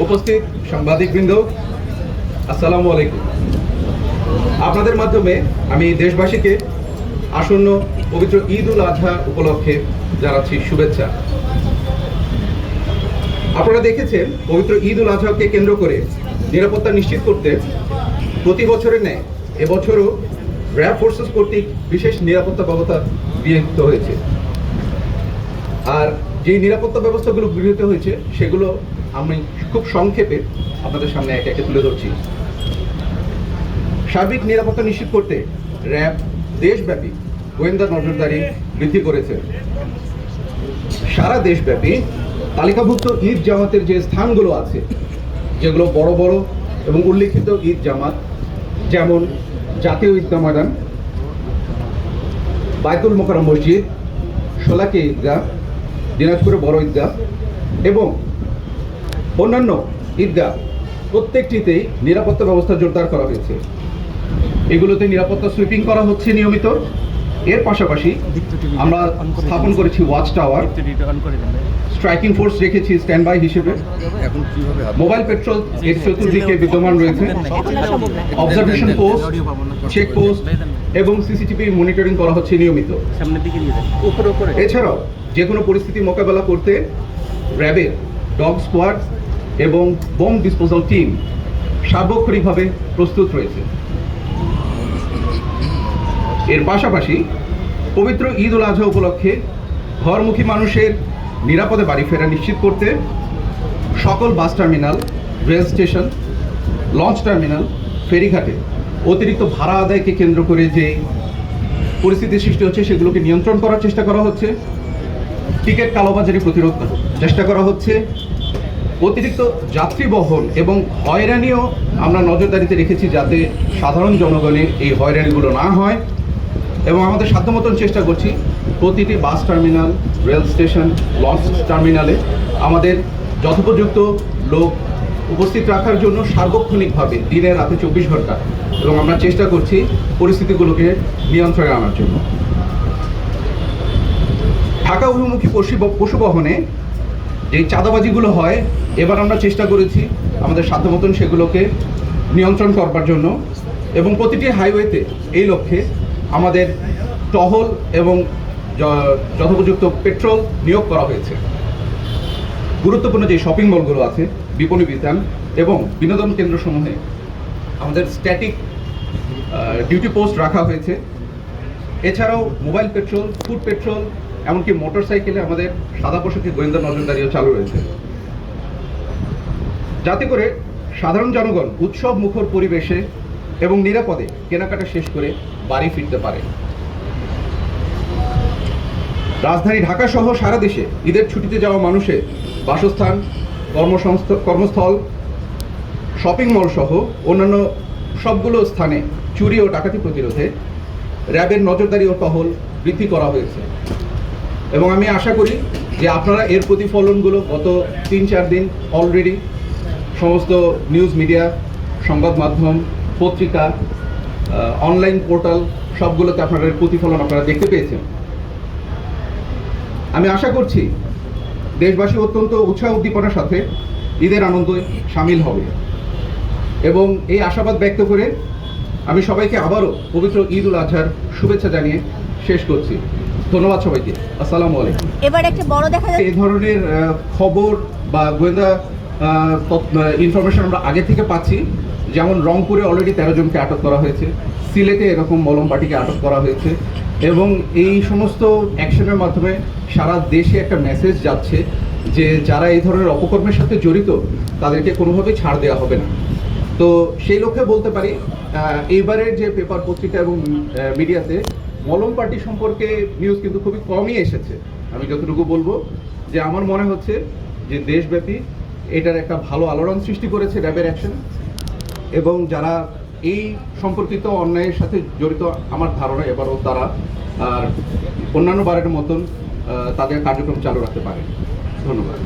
উপস্থিত সাংবাদিকবৃন্দ, আসসালামু আলাইকুম। আপনাদের মাধ্যমে আমি দেশবাসীকে আসন্ন পবিত্র ঈদ উল আজহা উপলক্ষে জানাচ্ছি শুভেচ্ছা। আপনারা দেখেছেন, পবিত্র ঈদ উল আজহাকে কেন্দ্র করে নিরাপত্তা নিশ্চিত করতে প্রতি বছরের ন্যায় এবছরও র্যাব ফোর্সেস কর্তৃক বিশেষ নিরাপত্তা ব্যবস্থা গৃহীত হয়েছে। আর যে নিরাপত্তা ব্যবস্থাগুলো গৃহীত হয়েছে, সেগুলো আমি খুব সংক্ষেপে আপনাদের সামনে একে একে তুলে ধরছি। সার্বিক নিরাপত্তা নিশ্চিত করতে র্যাব দেশব্যাপী গোয়েন্দা নজরদারি বৃদ্ধি করেছে। সারা দেশব্যাপী তালিকাভুক্ত ঈদ জামাতের যে স্থানগুলো আছে, যেগুলো বড় বড় এবং উল্লেখিত ঈদ জামাত, যেমন জাতীয় ঈদগাহ ময়দান, বাইতুল মোকারম মসজিদ সোলাকি ঈদগাহ দিনাজপুরে বড় ঈদগাহ এবং অন্যান্য ঈদগাহ প্রত্যেকটিতেই নিরাপত্তা ব্যবস্থা জোরদার করা হয়েছে। এগুলোতে নিরাপত্তা সুইপিং করা হচ্ছে নিয়মিত। এর পাশাপাশি আমরা স্থাপন করেছি ওয়াচ টাওয়ার স্ট্রাইকিং ফোর্স রেখেছি স্ট্যান্ড বাই হিসেবে। এখন কীভাবে হবে মোবাইল পেট্রোল এর চতুর্দিকে বিদ্যমান রয়েছে। অবজারভেশন পোস্ট চেক পোস্ট এবং সিসিটিভি মনিটরিং করা হচ্ছে নিয়মিত। সামনের দিকে নিয়ে যান। উপরে উপরে এছাড়াও যে কোনো পরিস্থিতি মোকাবেলা করতে র্যাবের ডগ স্কোয়াড এবং বোম ডিসপোজাল টিম সার্বক্ষণিকভাবে প্রস্তুত রয়েছে। এর পাশাপাশি পবিত্র ঈদ উল আজহা উপলক্ষে ঘরমুখী মানুষের নিরাপদে বাড়ি ফেরা নিশ্চিত করতে সকল bus terminal, rail station, launch terminal, ফেরিঘাটে অতিরিক্ত ভাড়া আদায়কে কেন্দ্র করে যে পরিস্থিতি সৃষ্টি হচ্ছে সেগুলোকে নিয়ন্ত্রণ করার চেষ্টা করা হচ্ছে। টিকিট কালোবাজারি প্রতিরোধ চেষ্টা করা হচ্ছে অতিরিক্ত যাত্রী বহন এবং হয়রানিও আমরা নজরদারিতে রেখেছি যাতে সাধারণ জনগণের এই হয়রানিগুলো না হয়। এবং আমাদের সাধ্য মতন চেষ্টা করছি প্রতিটি bus terminal, rail station, launch টার্মিনালে আমাদের যথোপযুক্ত লোক উপস্থিত রাখার জন্য সার্বক্ষণিকভাবে দিনে রাতে চব্বিশ ঘণ্টা। এবং আমরা চেষ্টা করছি পরিস্থিতিগুলোকে নিয়ন্ত্রণে আনার জন্য। ঢাকা অভিমুখী পশু পশু বহনে যে চাঁদাবাজিগুলো হয়, এবার আমরা চেষ্টা করেছি আমাদের সাধ্য মতন সেগুলোকে নিয়ন্ত্রণ করবার জন্য। এবং প্রতিটি হাইওয়েতে এই লক্ষ্যে আমাদের টহল এবং যথোপযুক্ত পেট্রোল নিয়োগ করা হয়েছে। গুরুত্বপূর্ণ যে শপিং মলগুলো আছে, বিপণী বিতান এবং বিনোদন কেন্দ্রসমূহে আমাদের স্ট্যাটিক ডিউটি পোস্ট রাখা হয়েছে। এছাড়াও মোবাইল পেট্রোল, ফুড পেট্রোল এমনকি মোটর সাইকেলে আমাদের সাদা পোশাকে গোয়েন্দা নজরদারিও চালু রয়েছে। যাতে করে সাধারণ জনগণ উৎসব মুখর পরিবেশে এবং নিরাপদে কেনাকাটা শেষ করে বাড়ি ফিরতে পারে। রাজধানী ঢাকা সহ সারা দেশে ঈদের ছুটিতে যাওয়া মানুষের বাসস্থান, কর্মসংস্থ, কর্মস্থল, শপিং মল সহ অন্যান্য সবগুলো স্থানে চুরি ও ডাকাতি প্রতিরোধে র্যাবের নজরদারি ও টহল বৃদ্ধি করা হয়েছে। এবং আমি আশা করি যে আপনারা এর প্রতিফলনগুলো গত তিন চার দিন অলরেডি সমস্ত নিউজ মিডিয়া সংবাদ মাধ্যম, পত্রিকা অনলাইন পোর্টাল সবগুলোতে আপনারা এর প্রতিফলন আপনারা দেখতে পেয়েছেন। আমি আশা করছি দেশবাসী অত্যন্ত উৎসাহ উদ্দীপনার সাথে ঈদের আনন্দে সামিল হবে। এবং এই আশাবাদ ব্যক্ত করে আমি সবাইকে আবারও পবিত্র ঈদ উল আজহার শুভেচ্ছা জানিয়ে শেষ করছি। ধন্যবাদ সবাইকে। আসসালামু আলাইকুম। এবার একটা বড় দেখা যাচ্ছে। এই ধরনের খবর বা গোয়েন্দা ইনফরমেশন আমরা আগে থেকে পাচ্ছি। যেমন রংপুরে অলরেডি তেরো জনকে আটক করা হয়েছে। সিলেটে এরকম মলম পার্টিকে আটক করা হয়েছে। এবং এই সমস্ত অ্যাকশনের মাধ্যমে সারা দেশে একটা মেসেজ যাচ্ছে যে যারা এই ধরনের অপকর্মের সাথে জড়িত তাদেরকে কোনোভাবেই ছাড় দেওয়া হবে না। তো সেই লক্ষ্যে বলতে পারি এইবারের যে পেপার পত্রিকা এবং মিডিয়াতে মলম পার্টি সম্পর্কে নিউজ কিন্তু খুবই কমই এসেছে। আমি যতটুকু বলব যে আমার মনে হচ্ছে যে দেশব্যাপী এটার একটা ভালো আলোড়ন সৃষ্টি করেছে র্যাবের অ্যাকশন এবং যারা এই সম্পর্কিত অন্যায়ের সাথে জড়িত, আমার ধারণা এবারও তারা আর অন্যান্য বারের মতন তাদের কার্যক্রম চালু রাখতে পারে ধন্যবাদ।